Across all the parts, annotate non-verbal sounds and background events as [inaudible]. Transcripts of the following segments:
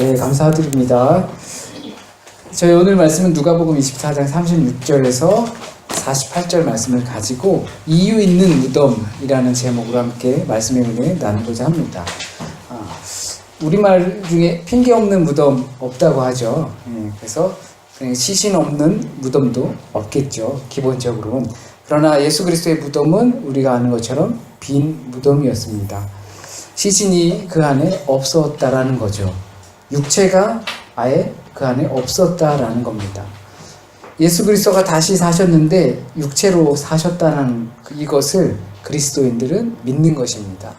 네, 감사드립니다. 저희 오늘 말씀은 누가복음 24장 36절에서 48절 말씀을 가지고 이유 있는 무덤이라는 제목으로 함께 말씀의 은혜 나누고자 합니다. 아, 우리말 중에 핑계 없는 무덤 없다고 하죠. 예, 그래서 시신 없는 무덤도 없겠죠. 기본적으로는. 그러나 예수 그리스도의 무덤은 우리가 아는 것처럼 빈 무덤이었습니다. 시신이 그 안에 없었다라는 거죠. 육체가 아예 그 안에 없었다라는 겁니다. 예수 그리스도가 다시 사셨는데 육체로 사셨다는 그 이것을 그리스도인들은 믿는 것입니다.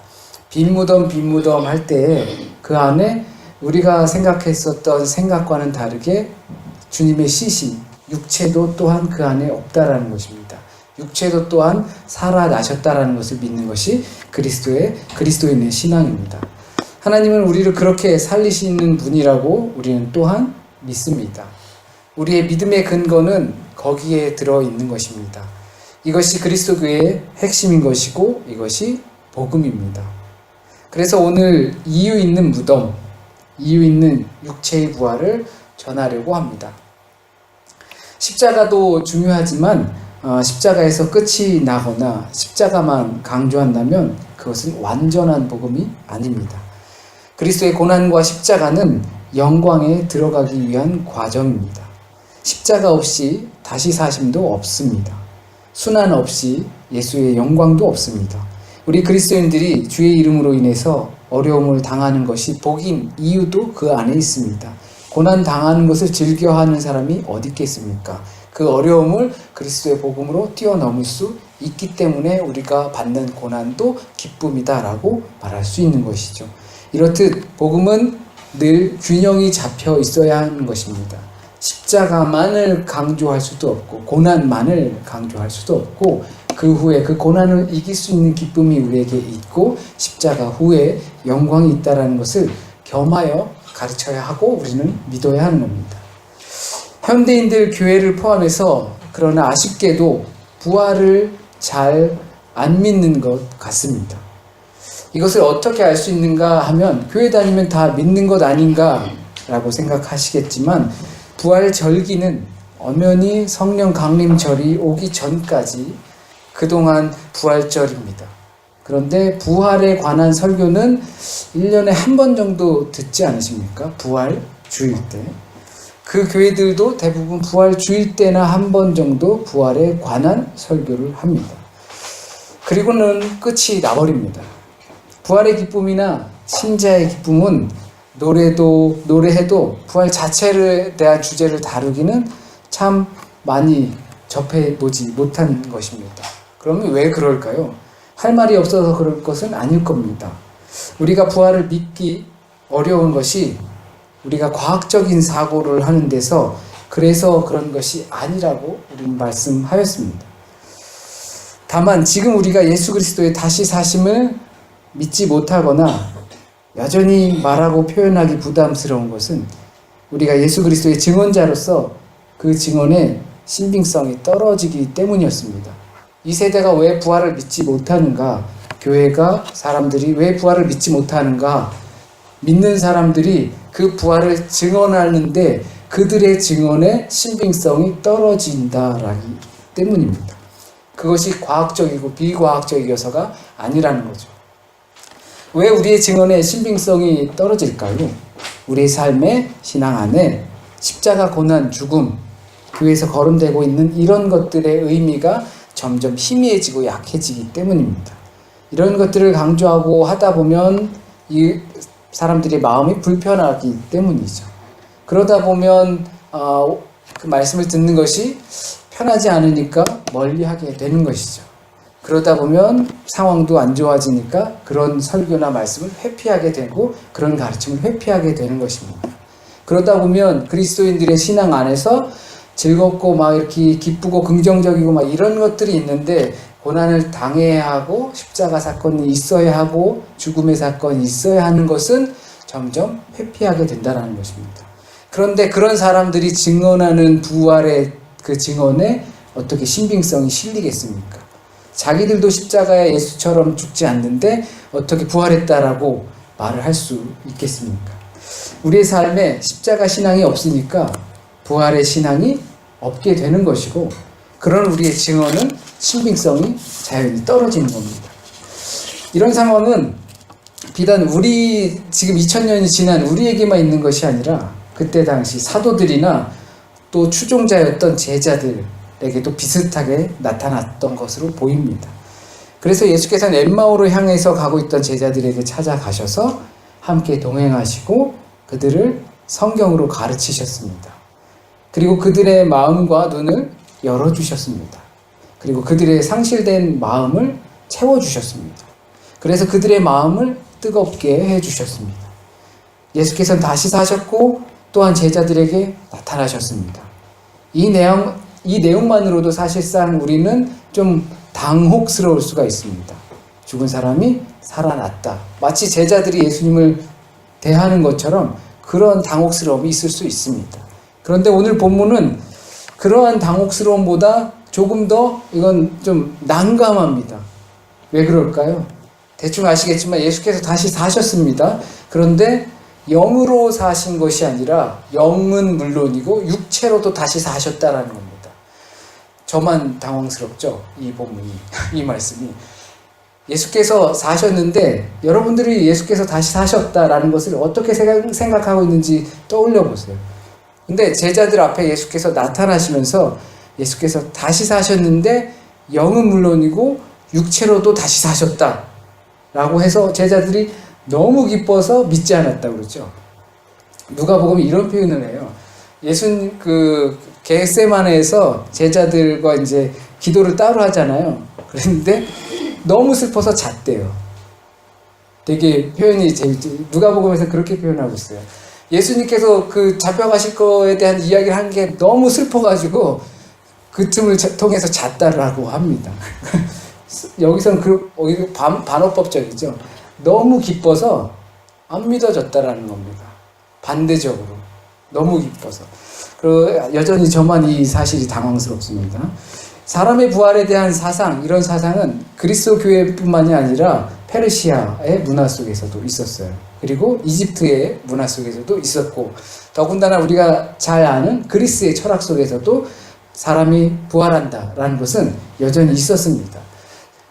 빈 무덤 빈 무덤 할 때 그 안에 우리가 생각했었던 생각과는 다르게 주님의 시신 육체도 또한 그 안에 없다라는 것입니다. 육체도 또한 살아나셨다라는 것을 믿는 것이 그리스도의 그리스도인의 신앙입니다. 하나님은 우리를 그렇게 살리시는 분이라고 우리는 또한 믿습니다. 우리의 믿음의 근거는 거기에 들어 있는 것입니다. 이것이 그리스도교의 핵심인 것이고 이것이 복음입니다. 그래서 오늘 이유 있는 무덤, 이유 있는 육체의 부활을 전하려고 합니다. 십자가도 중요하지만 어, 십자가에서 끝이 나거나 십자가만 강조한다면 그것은 완전한 복음이 아닙니다. 그리스도의 고난과 십자가는 영광에 들어가기 위한 과정입니다. 십자가 없이 다시 사심도 없습니다. 순환 없이 예수의 영광도 없습니다. 우리 그리스도인들이 주의 이름으로 인해서 어려움을 당하는 것이 복인 이유도 그 안에 있습니다. 고난 당하는 것을 즐겨하는 사람이 어디 있겠습니까? 그 어려움을 그리스도의 복음으로 뛰어넘을 수 있기 때문에 우리가 받는 고난도 기쁨이다라고 말할 수 있는 것이죠. 이렇듯 복음은 늘 균형이 잡혀 있어야 하는 것입니다. 십자가만을 강조할 수도 없고 고난만을 강조할 수도 없고 그 후에 그 고난을 이길 수 있는 기쁨이 우리에게 있고 십자가 후에 영광이 있다라는 것을 겸하여 가르쳐야 하고 우리는 믿어야 하는 겁니다. 현대인들 교회를 포함해서 그러나 아쉽게도 부활을 잘 안 믿는 것 같습니다. 이것을 어떻게 알 수 있는가 하면 교회 다니면 다 믿는 것 아닌가라고 생각하시겠지만 부활 절기는 엄연히 성령 강림 절이 오기 전까지 그동안 부활절입니다. 그런데 부활에 관한 설교는 1년에 한 번 정도 듣지 않으십니까? 부활 주일 때. 그 교회들도 대부분 부활 주일 때나 한 번 정도 부활에 관한 설교를 합니다. 그리고는 끝이 나버립니다. 부활의 기쁨이나 신자의 기쁨은 노래도 노래해도 부활 자체에 대한 주제를 다루기는 참 많이 접해 보지 못한 것입니다. 그러면 왜 그럴까요? 할 말이 없어서 그럴 것은 아닐 겁니다. 우리가 부활을 믿기 어려운 것이 우리가 과학적인 사고를 하는 데서 그래서 그런 것이 아니라고 우리는 말씀하였습니다. 다만 지금 우리가 예수 그리스도의 다시 사심을 믿지 못하거나 여전히 말하고 표현하기 부담스러운 것은 우리가 예수 그리스도의 증언자로서 그 증언의 신빙성이 떨어지기 때문이었습니다. 이 세대가 왜 부활을 믿지 못하는가? 교회가 사람들이 왜 부활을 믿지 못하는가? 믿는 사람들이 그 부활을 증언하는데 그들의 증언의 신빙성이 떨어진다라기 때문입니다. 그것이 과학적이고 비과학적이어서가 아니라는 거죠. 왜 우리의 증언의 신빙성이 떨어질까요? 우리의 삶의 신앙 안에 십자가 고난 죽음 교회에서 거론되고 있는 이런 것들의 의미가 점점 희미해지고 약해지기 때문입니다. 이런 것들을 강조하고 하다 보면 이 사람들의 마음이 불편하기 때문이죠. 그러다 보면 어, 그 말씀을 듣는 것이 편하지 않으니까 멀리하게 되는 것이죠. 그러다 보면 상황도 안 좋아지니까 그런 설교나 말씀을 회피하게 되고 그런 가르침을 회피하게 되는 것입니다. 그러다 보면 그리스도인들의 신앙 안에서 즐겁고 막 이렇게 기쁘고 긍정적이고 막 이런 것들이 있는데 고난을 당해야 하고 십자가 사건이 있어야 하고 죽음의 사건이 있어야 하는 것은 점점 회피하게 된다는 것입니다. 그런데 그런 사람들이 증언하는 부활의 그 증언에 어떻게 신빙성이 실리겠습니까? 자기들도 십자가에 예수처럼 죽지 않는데 어떻게 부활했다라고 말을 할 수 있겠습니까? 우리의 삶에 십자가 신앙이 없으니까 부활의 신앙이 없게 되는 것이고 그런 우리의 증언은 신빙성이 자연히 떨어지는 겁니다. 이런 상황은 비단 우리 지금 2000년이 지난 우리에게만 있는 것이 아니라 그때 당시 사도들이나 또 추종자였던 제자들 에게도 비슷하게 나타났던 것으로 보입니다. 그래서 예수께서는 엠마오로 향해서 가고 있던 제자들에게 찾아가셔서 함께 동행하시고 그들을 성경으로 가르치셨습니다. 그리고 그들의 마음과 눈을 열어주셨습니다. 그리고 그들의 상실된 마음을 채워주셨습니다. 그래서 그들의 마음을 뜨겁게 해주셨습니다. 예수께서는 다시 사셨고 또한 제자들에게 나타나셨습니다. 이 내용, 이 내용만으로도 사실상 우리는 좀 당혹스러울 수가 있습니다. 죽은 사람이 살아났다. 마치 제자들이 예수님을 대하는 것처럼 그런 당혹스러움이 있을 수 있습니다. 그런데 오늘 본문은 그러한 당혹스러움보다 조금 더 이건 좀 난감합니다. 왜 그럴까요? 대충 아시겠지만 예수께서 다시 사셨습니다. 그런데 영으로 사신 것이 아니라 영은 물론이고 육체로도 다시 사셨다라는 겁니다. 저만 당황스럽죠? 이 본문이, [laughs] 이 말씀이. 예수께서 사셨는데 여러분들이 예수께서 다시 사셨다라는 것을 어떻게 생각하고 있는지 떠올려 보세요. 근데 제자들 앞에 예수께서 나타나시면서 예수께서 다시 사셨는데 영은 물론이고 육체로도 다시 사셨다. 라고 해서 제자들이 너무 기뻐서 믿지 않았다 그러죠. 누가 보면 이런 표현을 해요. 예수님 그 겟세마네에서 제자들과 이제 기도를 따로 하잖아요. 그런데 너무 슬퍼서 잤대요. 되게 표현이 제일 누가복음에서 그렇게 표현하고 있어요. 예수님께서 그 잡혀가실 거에 대한 이야기를 한 게 너무 슬퍼가지고 그 틈을 통해서 잤다라고 합니다. [laughs] 여기서는 그 반, 반어법적이죠. 너무 기뻐서 안 믿어졌다라는 겁니다. 반대적으로 너무 기뻐서. 그리고 여전히 저만 이 사실이 당황스럽습니다. 사람의 부활에 대한 사상, 이런 사상은 그리스도 교회뿐만이 아니라 페르시아의 문화 속에서도 있었어요. 그리고 이집트의 문화 속에서도 있었고, 더군다나 우리가 잘 아는 그리스의 철학 속에서도 사람이 부활한다라는 것은 여전히 있었습니다.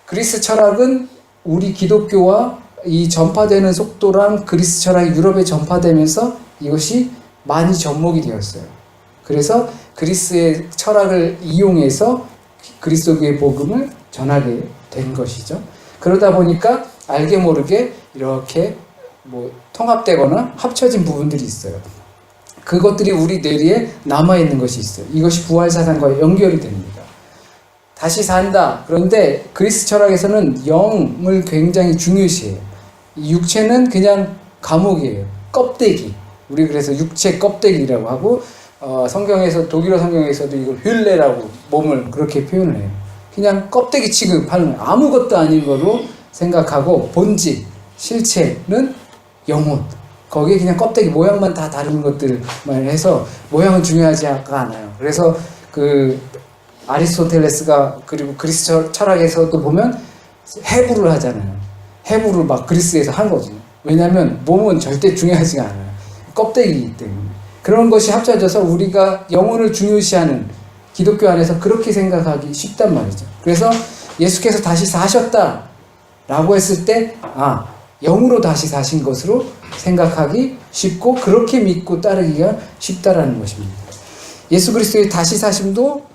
그리스 철학은 우리 기독교와 이 전파되는 속도랑 그리스 철학이 유럽에 전파되면서 이것이 많이 접목이 되었어요. 그래서 그리스의 철학을 이용해서 그리스도교의 복음을 전하게 된 것이죠. 그러다 보니까 알게 모르게 이렇게 뭐 통합되거나 합쳐진 부분들이 있어요. 그것들이 우리 뇌리에 남아 있는 것이 있어요. 이것이 부활 사상과 연결이 됩니다. 다시 산다. 그런데 그리스 철학에서는 영을 굉장히 중요시해요. 육체는 그냥 감옥이에요. 껍데기. 우리 그래서 육체 껍데기라고 하고 어, 성경에서 독일어 성경에서도 이걸 휠레라고 몸을 그렇게 표현을 해요. 그냥 껍데기 취급하는 아무것도 아닌 거로 생각하고 본질, 실체는 영혼. 거기에 그냥 껍데기 모양만 다 다른 것들만 해서 모양은 중요하지가 않아요. 그래서 그 아리스토텔레스가 그리고 그리스 철학에서도 보면 해부를 하잖아요. 해부를 막 그리스에서 한 거죠. 왜냐하면 몸은 절대 중요하지가 않아요. 껍데기이기 때문에. 그런 것이 합쳐져서 우리가 영혼을 중요시하는 기독교 안에서 그렇게 생각하기 쉽단 말이죠. 그래서 예수께서 다시 사셨다 라고 했을 때, 아, 영으로 다시 사신 것으로 생각하기 쉽고 그렇게 믿고 따르기가 쉽다라는 것입니다. 예수 그리스도의 다시 사심도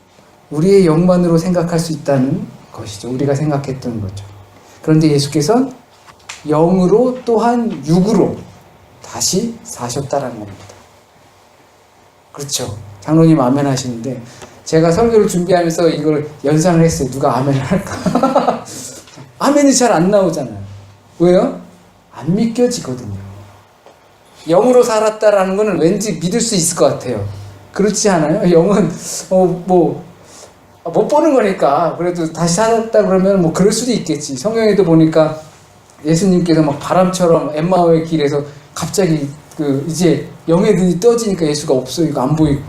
우리의 영만으로 생각할 수 있다는 것이죠. 우리가 생각했던 거죠. 그런데 예수께서는 영으로 또한 육으로 다시 사셨다라는 겁니다. 그렇죠. 장로님 아멘 하시는데 제가 설교를 준비하면서 이걸 연상을 했어요. 누가 아멘을 할까? [laughs] 아멘이 잘 안 나오잖아요. 왜요? 안 믿겨지거든요. 영으로 살았다라는 거는 왠지 믿을 수 있을 것 같아요. 그렇지 않아요? 영은 어 뭐 못 보는 거니까 그래도 다시 살았다 그러면 뭐 그럴 수도 있겠지. 성경에도 보니까 예수님께서 막 바람처럼 엠마오의 길에서 갑자기 그 이제 영의 눈이 떠지니까 예수가 없어지고 안 보이고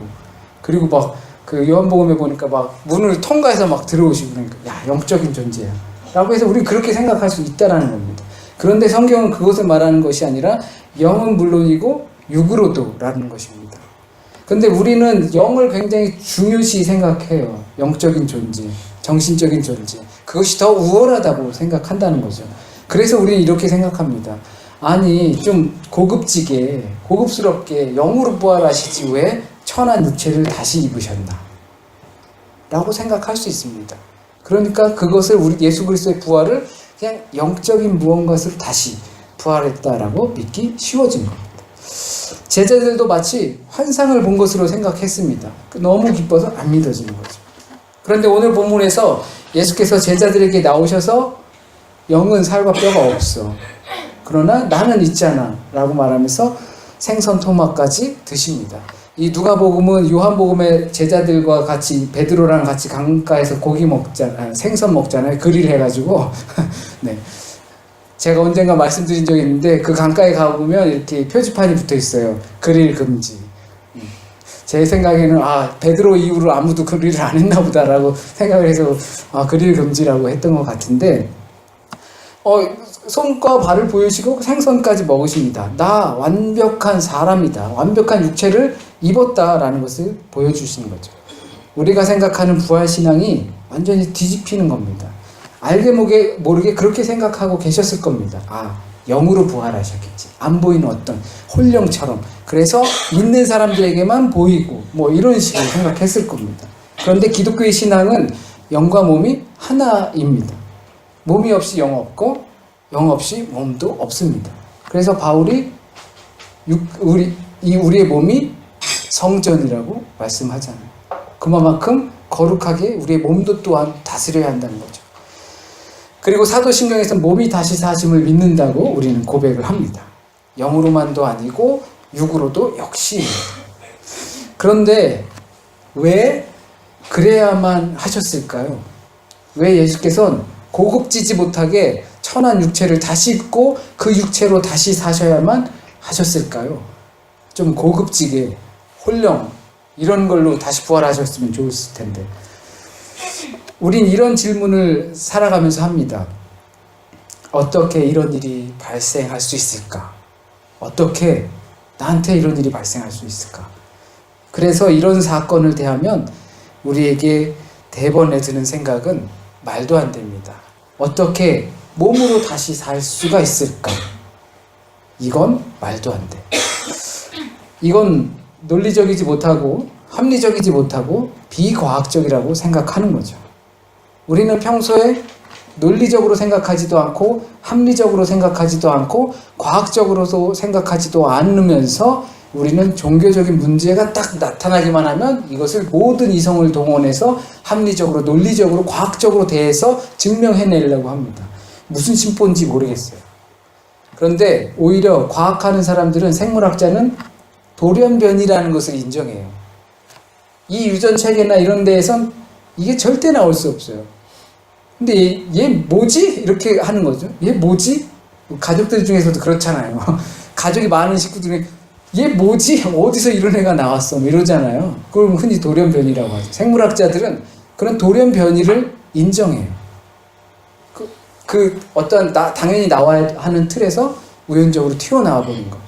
그리고 막 그 요한복음에 보니까 막 문을 통과해서 막 들어오시고 그러니까 야 영적인 존재야 라고 해서 우리 그렇게 생각할 수 있다라는 겁니다 그런데 성경은 그것을 말하는 것이 아니라 영은 물론이고 육으로도라는 것입니다. 근데 우리는 영을 굉장히 중요시 생각해요. 영적인 존재, 정신적인 존재. 그것이 더 우월하다고 생각한다는 거죠. 그래서 우리는 이렇게 생각합니다. 아니, 좀 고급지게, 고급스럽게 영으로 부활하시지 왜 천한 육체를 다시 입으셨나? 라고 생각할 수 있습니다. 그러니까 그것을 우리 예수 그리스도의 부활을 그냥 영적인 무언가를 다시 부활했다라고 믿기 쉬워진 겁니다. 제자들도 마치 환상을 본 것으로 생각했습니다. 너무 기뻐서 안 믿어지는 거죠. 그런데 오늘 본문에서 예수께서 제자들에게 나오셔서 영은 살과 뼈가 없어. 그러나 나는 있잖아. 라고 말하면서 생선 토막까지 드십니다. 이 누가복음은 요한복음의 제자들과 같이 베드로랑 같이 강가에서 고기 먹잖아요. 생선 먹잖아요. 그릴 해가지고 [laughs] 네. 제가 언젠가 말씀드린 적이 있는데 그 강가에 가보면 이렇게 표지판이 붙어 있어요. 그릴 금지. 음. 제 생각에는 아 베드로 이후로 아무도 그릴을 안 했나 보다라고 [laughs] 생각을 해서 아 그릴 금지라고 했던 것 같은데 어 손과 발을 보여주시고 생선까지 먹으십니다. 나 완벽한 사람이다. 완벽한 육체를 입었다라는 것을 보여주시는 거죠. 우리가 생각하는 부활 신앙이 완전히 뒤집히는 겁니다. 알게 모르게, 모르게 그렇게 생각하고 계셨을 겁니다. 아, 영으로 부활하셨겠지. 안 보이는 어떤 홀령처럼. 그래서 있는 사람들에게만 보이고, 뭐 이런 식으로 생각했을 겁니다. 그런데 기독교의 신앙은 영과 몸이 하나입니다. 몸이 없이 영 없고, 영 없이 몸도 없습니다. 그래서 바울이 육, 우리, 이 우리의 몸이 성전이라고 말씀하잖아요. 그만큼 거룩하게 우리의 몸도 또한 다스려야 한다는 거죠. 그리고 사도신경에서 몸이 다시 사심을 믿는다고 우리는 고백을 합니다. 영으로만도 아니고 육으로도 역시. 그런데 왜 그래야만 하셨을까요? 왜 예수께서는 고급지지 못하게 천한 육체를 다시 입고 그 육체로 다시 사셔야만 하셨을까요? 좀 고급지게 홀령 이런 걸로 다시 부활하셨으면 좋았을 텐데. 우린 이런 질문을 살아가면서 합니다. 어떻게 이런 일이 발생할 수 있을까? 어떻게 나한테 이런 일이 발생할 수 있을까? 그래서 이런 사건을 대하면 우리에게 대번에 드는 생각은 말도 안 됩니다. 어떻게 몸으로 다시 살 수가 있을까? 이건 말도 안 돼. 이건 논리적이지 못하고 합리적이지 못하고 비과학적이라고 생각하는 거죠. 우리는 평소에 논리적으로 생각하지도 않고 합리적으로 생각하지도 않고 과학적으로도 생각하지도 않으면서 우리는 종교적인 문제가 딱 나타나기만 하면 이것을 모든 이성을 동원해서 합리적으로 논리적으로 과학적으로 대해서 증명해내려고 합니다. 무슨 심보인지 모르겠어요. 그런데 오히려 과학하는 사람들은 생물학자는 돌연변이라는 것을 인정해요. 이 유전 체계나 이런 데에선 이게 절대 나올 수 없어요. 근데 얘, 얘 뭐지? 이렇게 하는 거죠. 얘 뭐지? 가족들 중에서도 그렇잖아요. [laughs] 가족이 많은 식구 중에 얘 뭐지? 어디서 이런 애가 나왔어? 뭐 이러잖아요. 그걸 흔히 돌연변이라고 하죠. 생물학자들은 그런 돌연변이를 인정해요. 그, 그 어떤 나, 당연히 나와야 하는 틀에서 우연적으로 튀어나와 버린 거.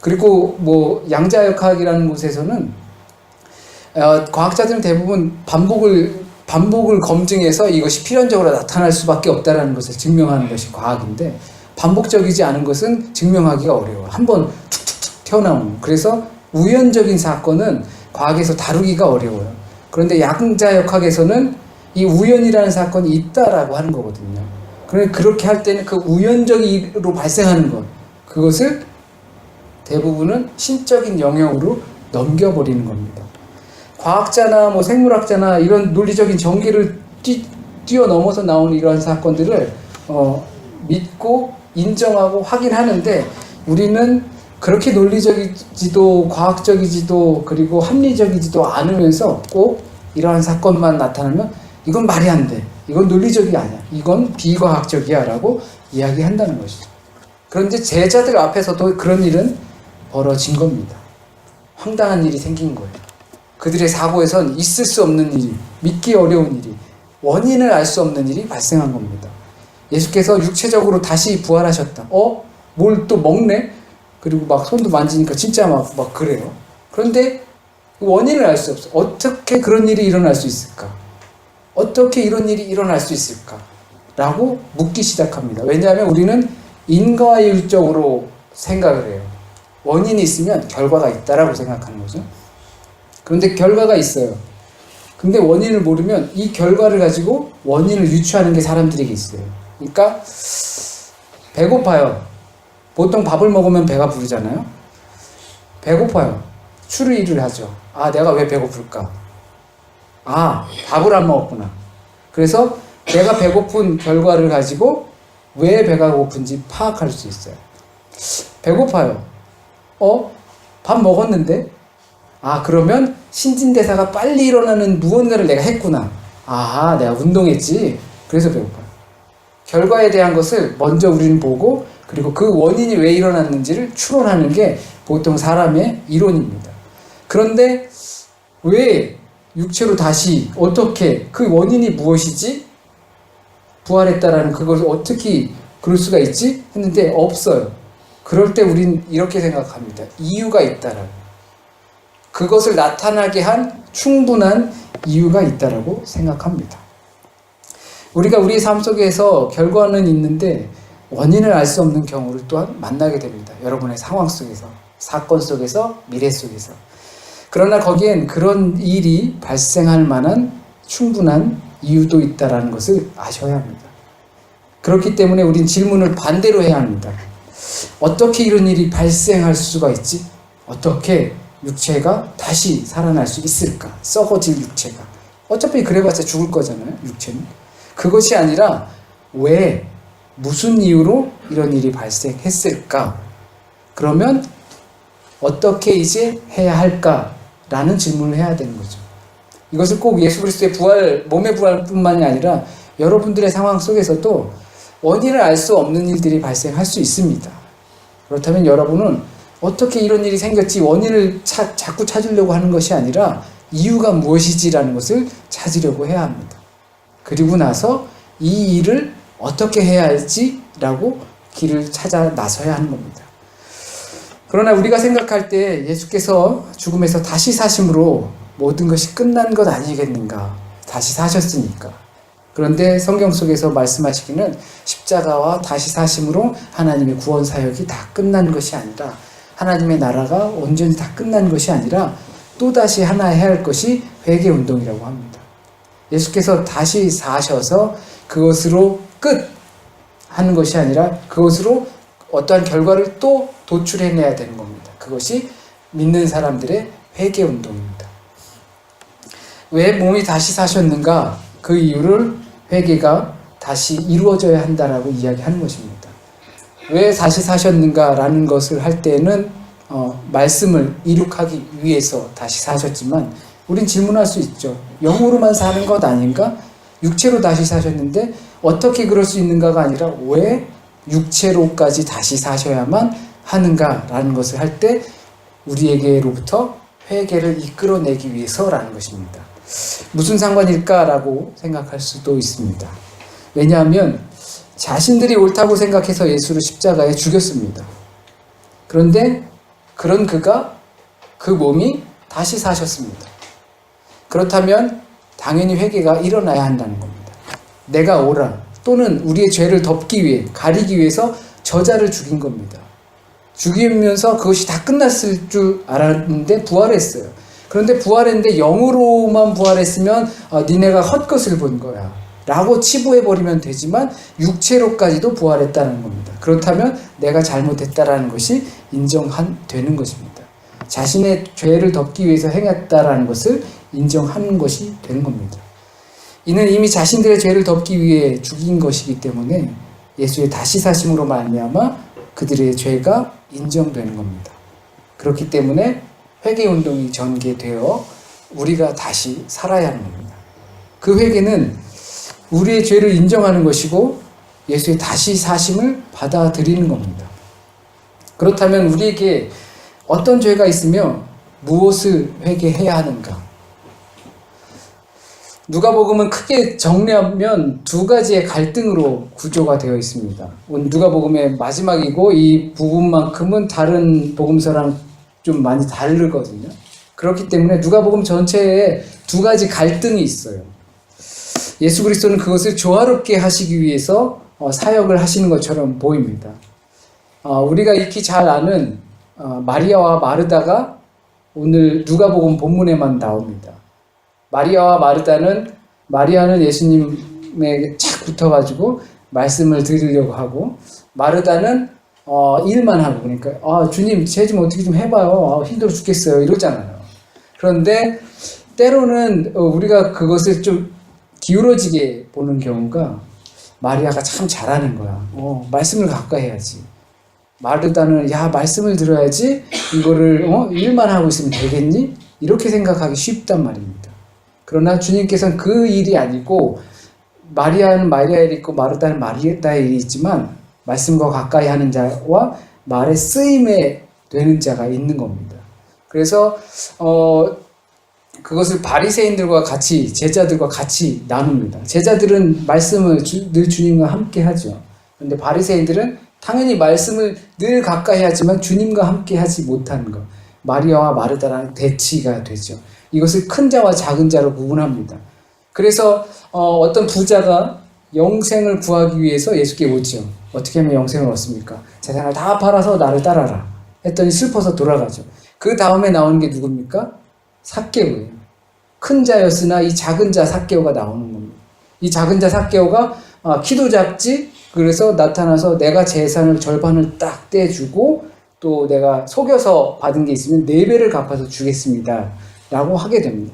그리고 뭐 양자역학이라는 곳에서는 어, 과학자들은 대부분 반복을 반복을 검증해서 이것이 필연적으로 나타날 수밖에 없다라는 것을 증명하는 것이 과학인데 반복적이지 않은 것은 증명하기가 어려워. 한번 튀어나오는. 그래서 우연적인 사건은 과학에서 다루기가 어려워요. 그런데 양자 역학에서는 이 우연이라는 사건이 있다라고 하는 거거든요. 그런데 그렇게 할 때는 그 우연적으로 발생하는 것, 그것을 대부분은 신적인 영역으로 넘겨버리는 겁니다. 과학자나 뭐 생물학자나 이런 논리적인 전개를 뛰, 뛰어넘어서 나오는 이러한 사건들을 어, 믿고 인정하고 확인하는데 우리는 그렇게 논리적이지도 과학적이지도 그리고 합리적이지도 않으면서 꼭 이러한 사건만 나타나면 이건 말이 안 돼. 이건 논리적이 아니야. 이건 비과학적이야. 라고 이야기한다는 것이죠. 그런데 제자들 앞에서도 그런 일은 벌어진 겁니다. 황당한 일이 생긴 거예요. 그들의 사고에선 있을 수 없는 일이, 믿기 어려운 일이, 원인을 알 수 없는 일이 발생한 겁니다. 예수께서 육체적으로 다시 부활하셨다. 어? 뭘 또 먹네? 그리고 막 손도 만지니까 진짜 막, 막 그래요. 그런데 원인을 알 수 없어. 어떻게 그런 일이 일어날 수 있을까? 어떻게 이런 일이 일어날 수 있을까? 라고 묻기 시작합니다. 왜냐하면 우리는 인과율적으로 생각을 해요. 원인이 있으면 결과가 있다라고 생각하는 거죠. 그런데 결과가 있어요. 근데 원인을 모르면 이 결과를 가지고 원인을 유추하는 게 사람들에게 있어요. 그러니까 배고파요. 보통 밥을 먹으면 배가 부르잖아요. 배고파요. 추리를 하죠. 아, 내가 왜 배고플까? 아, 밥을 안 먹었구나. 그래서 내가 배고픈 결과를 가지고 왜 배가 고픈지 파악할 수 있어요. 배고파요. 어? 밥 먹었는데? 아, 그러면 신진대사가 빨리 일어나는 무언가를 내가 했구나. 아, 내가 운동했지. 그래서 배고파요. 결과에 대한 것을 먼저 우리는 보고 그리고 그 원인이 왜 일어났는지를 추론하는 게 보통 사람의 이론입니다. 그런데 왜 육체로 다시 어떻게 그 원인이 무엇이지? 부활했다라는 그것을 어떻게 그럴 수가 있지? 했는데 없어요. 그럴 때 우린 이렇게 생각합니다. 이유가 있다라고. 그것을 나타나게 한 충분한 이유가 있다라고 생각합니다. 우리가 우리 삶 속에서 결과는 있는데 원인을 알 수 없는 경우를 또한 만나게 됩니다. 여러분의 상황 속에서, 사건 속에서, 미래 속에서. 그러나 거기엔 그런 일이 발생할 만한 충분한 이유도 있다라는 것을 아셔야 합니다. 그렇기 때문에 우린 질문을 반대로 해야 합니다. 어떻게 이런 일이 발생할 수가 있지? 어떻게 육체가 다시 살아날 수 있을까? 썩어질 육체가. 어차피 그래봤자 죽을 거잖아요, 육체는. 그것이 아니라 왜, 무슨 이유로 이런 일이 발생했을까? 그러면 어떻게 이제 해야 할까라는 질문을 해야 되는 거죠. 이것을 꼭 예수 그리스도의 부활, 몸의 부활뿐만이 아니라 여러분들의 상황 속에서도 원인을 알 수 없는 일들이 발생할 수 있습니다. 그렇다면 여러분은 어떻게 이런 일이 생겼지 원인을 차, 자꾸 찾으려고 하는 것이 아니라 이유가 무엇이지라는 것을 찾으려고 해야 합니다. 그리고 나서 이 일을 어떻게 해야 할지라고 길을 찾아 나서야 하는 겁니다. 그러나 우리가 생각할 때 예수께서 죽음에서 다시 사심으로 모든 것이 끝난 것 아니겠는가? 다시 사셨으니까. 그런데 성경 속에서 말씀하시기는 십자가와 다시 사심으로 하나님의 구원 사역이 다 끝난 것이 아니라 하나님의 나라가 온전히 다 끝난 것이 아니라 또다시 하나 해야 할 것이 회개 운동이라고 합니다. 예수께서 다시 사셔서 그것으로 끝 하는 것이 아니라 그것으로 어떠한 결과를 또 도출해내야 되는 겁니다. 그것이 믿는 사람들의 회개 운동입니다. 왜 몸이 다시 사셨는가? 그 이유를 회개가 다시 이루어져야 한다라고 이야기하는 것입니다. 왜 다시 사셨는가라는 것을 할 때는 어, 말씀을 이룩하기 위해서 다시 사셨지만 우린 질문할 수 있죠. 영으로만 사는 것 아닌가? 육체로 다시 사셨는데 어떻게 그럴 수 있는가가 아니라 왜 육체로까지 다시 사셔야만 하는가라는 것을 할 때 우리에게로부터 회개를 이끌어내기 위해서라는 것입니다. 무슨 상관일까라고 생각할 수도 있습니다. 왜냐하면 자신들이 옳다고 생각해서 예수를 십자가에 죽였습니다. 그런데 그런 그가 그 몸이 다시 사셨습니다. 그렇다면 당연히 회개가 일어나야 한다는 겁니다. 내가 오라 또는 우리의 죄를 덮기 위해 가리기 위해서 저자를 죽인 겁니다. 죽이면서 그것이 다 끝났을 줄 알았는데 부활했어요. 그런데 부활했는데 영으로만 부활했으면 어, 니네가 헛것을 본 거야. 라고 치부해 버리면 되지만 육체로까지도 부활했다는 겁니다. 그렇다면 내가 잘못했다라는 것이 인정한 되는 것입니다. 자신의 죄를 덮기 위해서 행했다라는 것을 인정하는 것이 되는 겁니다. 이는 이미 자신들의 죄를 덮기 위해 죽인 것이기 때문에 예수의 다시 사심으로 말미암아 그들의 죄가 인정되는 겁니다. 그렇기 때문에 회개 운동이 전개되어 우리가 다시 살아야 하는 겁니다. 그 회개는 우리의 죄를 인정하는 것이고 예수의 다시 사심을 받아들이는 겁니다. 그렇다면 우리에게 어떤 죄가 있으며 무엇을 회개해야 하는가? 누가복음은 크게 정리하면 두 가지의 갈등으로 구조가 되어 있습니다. 오늘 누가복음의 마지막이고 이 부분만큼은 다른 복음서랑 좀 많이 다르거든요. 그렇기 때문에 누가복음 전체에 두 가지 갈등이 있어요. 예수 그리스도는 그것을 조화롭게 하시기 위해서 어, 사역을 하시는 것처럼 보입니다. 어, 우리가 익히 잘 아는 어, 마리아와 마르다가 오늘 누가복음 본문에만 나옵니다. 마리아와 마르다는 마리아는 예수님에게 착 붙어가지고 말씀을 들으려고 하고 마르다는 어, 일만 하고 그러니까 아, 주님 제 좀 어떻게 좀 해봐요. 아, 힘들어 죽겠어요. 이러잖아요. 그런데 때로는 어, 우리가 그것을 좀 기울어지게 보는 경우가 마리아가 참 잘하는 거야. 어, 말씀을 가까이 해야지. 마르다는 야 말씀을 들어야지 이거를 어, 일만 하고 있으면 되겠니? 이렇게 생각하기 쉽단 말입니다. 그러나 주님께서는 그 일이 아니고 마리아는 마리아의 일이 있고 마르다는 마르다의 일이 있지만 말씀과 가까이 하는 자와 말의 쓰임에 되는 자가 있는 겁니다. 그래서 어 그것을 바리새인들과 같이 제자들과 같이 나눕니다. 제자들은 말씀을 주, 늘 주님과 함께 하죠. 그런데 바리새인들은 당연히 말씀을 늘 가까이 하지만 주님과 함께 하지 못하는 것. 마리아와 마르다라는 대치가 되죠. 이것을 큰 자와 작은 자로 구분합니다. 그래서 어, 떤 부자가 영생을 구하기 위해서 예수께 오죠. 어떻게 하면 영생을 얻습니까? 재산을 다 팔아서 나를 따라라. 했더니 슬퍼서 돌아가죠. 그 다음에 나오는 게 누굽니까? 삭개오예요. 큰 자였으나 이 작은 자 삭개오가 나오는 겁니다. 이 작은 자 삭개오가 아, 키도 작지 그래서 나타나서 내가 재산을 절반을 딱 떼주고 또 내가 속여서 받은 게 있으면 네 배를 갚아서 주겠습니다. 라고 하게 됩니다.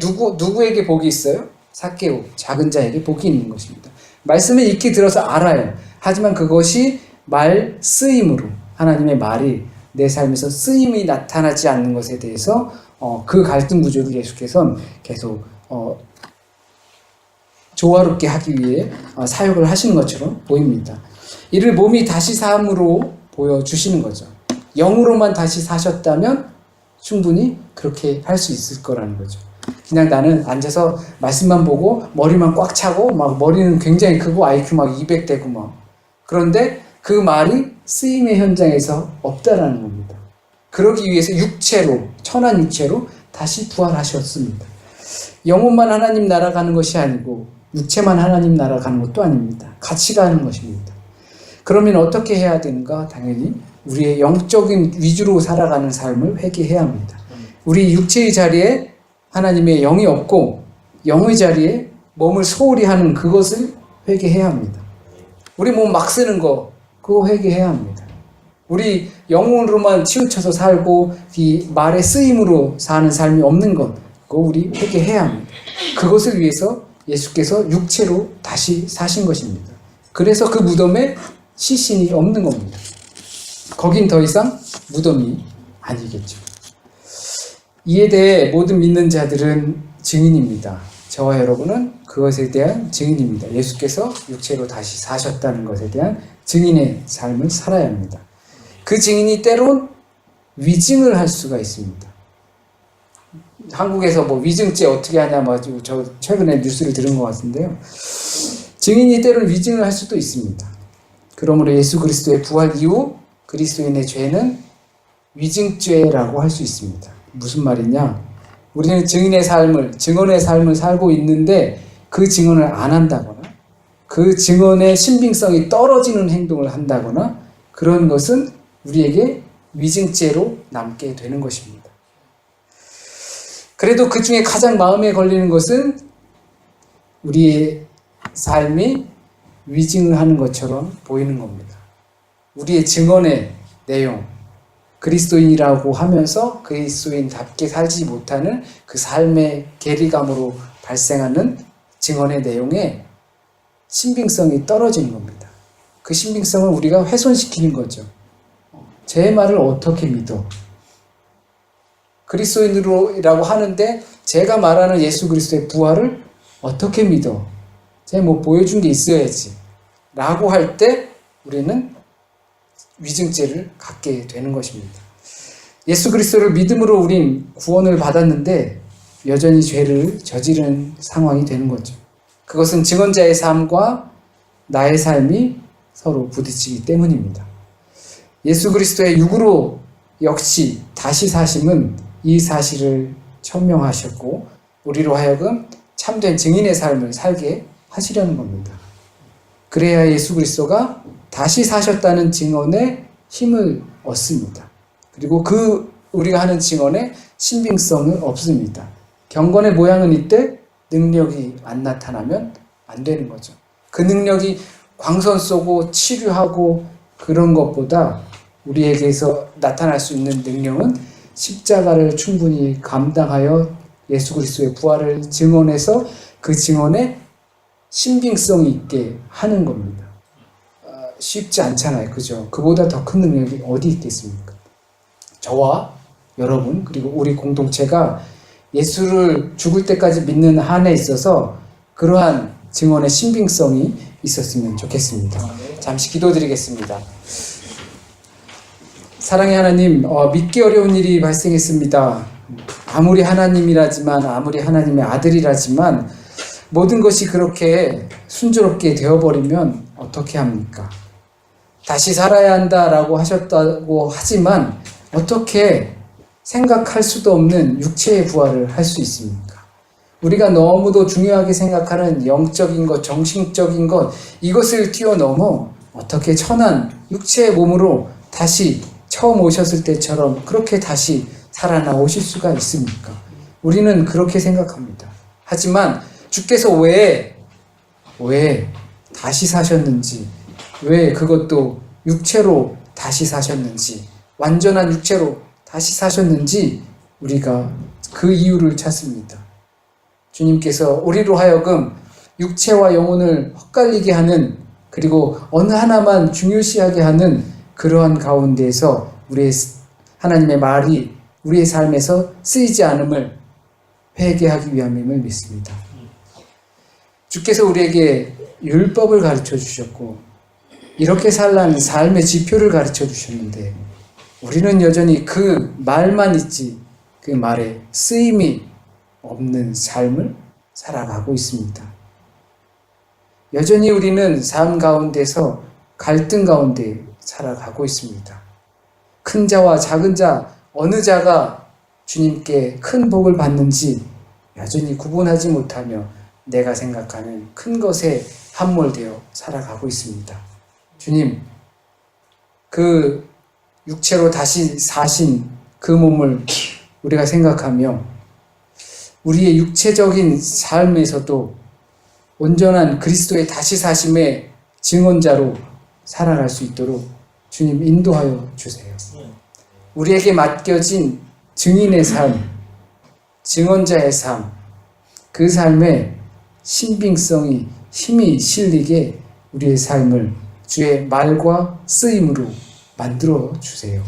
누구, 누구에게 복이 있어요? 삭개오, 작은 자에게 복이 있는 것입니다. 말씀을 익히 들어서 알아요. 하지만 그것이 말 쓰임으로 하나님의 말이 내 삶에서 쓰임이 나타나지 않는 것에 대해서 어, 그 갈등 구조를 예수께서는 계속 어, 조화롭게 하기 위해 어, 사역을 하시는 것처럼 보입니다. 이를 몸이 다시 삶으로 보여주시는 거죠. 영으로만 다시 사셨다면 충분히 그렇게 할 수 있을 거라는 거죠. 그냥 나는 앉아서 말씀만 보고 머리만 꽉 차고 막 머리는 굉장히 크고 IQ 막 200대고 막 그런데 그 말이 쓰임의 현장에서 없다라는 겁니다. 그러기 위해서 육체로 천한 육체로 다시 부활하셨습니다. 영혼만 하나님 나라 가는 것이 아니고 육체만 하나님 나라 가는 것도 아닙니다. 같이 가는 것입니다. 그러면 어떻게 해야 되는가? 당연히 우리의 영적인 위주로 살아가는 삶을 회개해야 합니다. 우리 육체의 자리에 하나님의 영이 없고 영의 자리에 몸을 소홀히 하는 그것을 회개해야 합니다. 우리 몸 막 쓰는 거 그거 회개해야 합니다. 우리 영혼으로만 치우쳐서 살고 이 말의 쓰임으로 사는 삶이 없는 것 그거 우리 회개해야 합니다. 그것을 위해서 예수께서 육체로 다시 사신 것입니다. 그래서 그 무덤에 시신이 없는 겁니다. 거긴 더 이상 무덤이 아니겠죠. 이에 대해 모든 믿는 자들은 증인입니다. 저와 여러분은 그것에 대한 증인입니다. 예수께서 육체로 다시 사셨다는 것에 대한 증인의 삶을 살아야 합니다. 그 증인이 때론 위증을 할 수가 있습니다. 한국에서 뭐 위증죄 어떻게 하냐, 뭐저 최근에 뉴스를 들은 것 같은데요. 증인이 때론 위증을 할 수도 있습니다. 그러므로 예수 그리스도의 부활 이후 그리스도인의 죄는 위증죄라고 할 수 있습니다. 무슨 말이냐? 우리는 증인의 삶을, 증언의 삶을 살고 있는데 그 증언을 안 한다거나 그 증언의 신빙성이 떨어지는 행동을 한다거나 그런 것은 우리에게 위증죄로 남게 되는 것입니다. 그래도 그 중에 가장 마음에 걸리는 것은 우리의 삶이 위증을 하는 것처럼 보이는 겁니다. 우리의 증언의 내용, 그리스도인이라고 하면서 그리스도인답게 살지 못하는 그 삶의 괴리감으로 발생하는 증언의 내용에 신빙성이 떨어지는 겁니다. 그 신빙성을 우리가 훼손시키는 거죠. 제 말을 어떻게 믿어? 그리스도인으로라고 하는데 제가 말하는 예수 그리스도의 부활을 어떻게 믿어? 제가 뭐 보여준 게 있어야지. 라고 할 때 우리는 위증죄를 갖게 되는 것입니다. 예수 그리스도를 믿음으로 우린 구원을 받았는데 여전히 죄를 저지른 상황이 되는 거죠. 그것은 증언자의 삶과 나의 삶이 서로 부딪히기 때문입니다. 예수 그리스도의 육으로 역시 다시 사심은 이 사실을 천명하셨고 우리로 하여금 참된 증인의 삶을 살게 하시려는 겁니다. 그래야 예수 그리스도가 다시 사셨다는 증언에 힘을 얻습니다. 그리고 그 우리가 하는 증언에 신빙성은 없습니다. 경건의 모양은 이때 능력이 안 나타나면 안 되는 거죠. 그 능력이 광선 쏘고 치료하고 그런 것보다 우리에게서 나타날 수 있는 능력은 십자가를 충분히 감당하여 예수 그리스도의 부활을 증언해서 그 증언에 신빙성 있게 하는 겁니다. 아, 쉽지 않잖아요. 그죠? 그보다 더 큰 능력이 어디 있겠습니까? 저와 여러분, 그리고 우리 공동체가 예수를 죽을 때까지 믿는 한에 있어서 그러한 증언의 신빙성이 있었으면 좋겠습니다. 잠시 기도드리겠습니다. 사랑의 하나님, 어, 믿기 어려운 일이 발생했습니다. 아무리 하나님이라지만, 아무리 하나님의 아들이라지만, 모든 것이 그렇게 순조롭게 되어버리면 어떻게 합니까? 다시 살아야 한다라고 하셨다고 하지만, 어떻게 생각할 수도 없는 육체의 부활을 할 수 있습니까? 우리가 너무도 중요하게 생각하는 영적인 것, 정신적인 것, 이것을 뛰어넘어 어떻게 천한 육체의 몸으로 다시 처음 오셨을 때처럼 그렇게 다시 살아나오실 수가 있습니까? 우리는 그렇게 생각합니다. 하지만 주께서 왜, 왜 다시 사셨는지, 왜 그것도 육체로 다시 사셨는지, 완전한 육체로 다시 사셨는지 우리가 그 이유를 찾습니다. 주님께서 우리로 하여금 육체와 영혼을 헛갈리게 하는 그리고 어느 하나만 중요시하게 하는 그러한 가운데에서 우리의 하나님의 말이 우리의 삶에서 쓰이지 않음을 회개하기 위함임을 믿습니다. 주께서 우리에게 율법을 가르쳐 주셨고 이렇게 살라는 삶의 지표를 가르쳐 주셨는데 우리는 여전히 그 말만 있지 그 말에 쓰임이 없는 삶을 살아가고 있습니다. 여전히 우리는 삶 가운데서 갈등 가운데 살아가고 있습니다. 큰 자와 작은 자, 어느 자가 주님께 큰 복을 받는지 여전히 구분하지 못하며 내가 생각하는 큰 것에 함몰되어 살아가고 있습니다. 주님, 그 육체로 다시 사신 그 몸을 우리가 생각하며 우리의 육체적인 삶에서도 온전한 그리스도의 다시 사심의 증언자로 살아갈 수 있도록 주님 인도하여 주세요. 우리에게 맡겨진 증인의 삶, 증언자의 삶, 그 삶에 신빙성이 힘이 실리게 우리의 삶을 주의 말과 쓰임으로 만들어 주세요.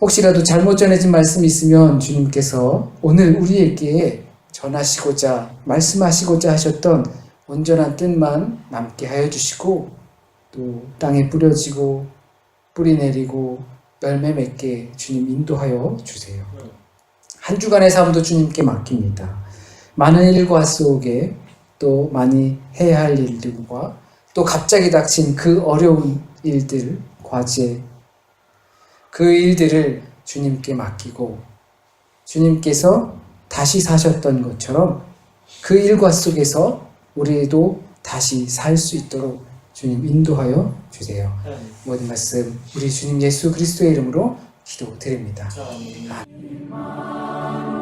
혹시라도 잘못 전해진 말씀이 있으면 주님께서 오늘 우리에게 전하시고자 말씀하시고자 하셨던 온전한 뜻만 남게 하여 주시고 또 땅에 뿌려지고 뿌리 내리고 열매 맺게 주님 인도하여 주세요. 한 주간의 삶도 주님께 맡깁니다. 많은 일과 속에 또 많이 해야 할 일들과 또 갑자기 닥친 그 어려운 일들, 과제, 그 일들을 주님께 맡기고 주님께서 다시 사셨던 것처럼 그 일과 속에서 우리도 다시 살 수 있도록 주님 인도하여 주세요. 모든 말씀 우리 주님 예수 그리스도의 이름으로 기도드립니다. 아멘.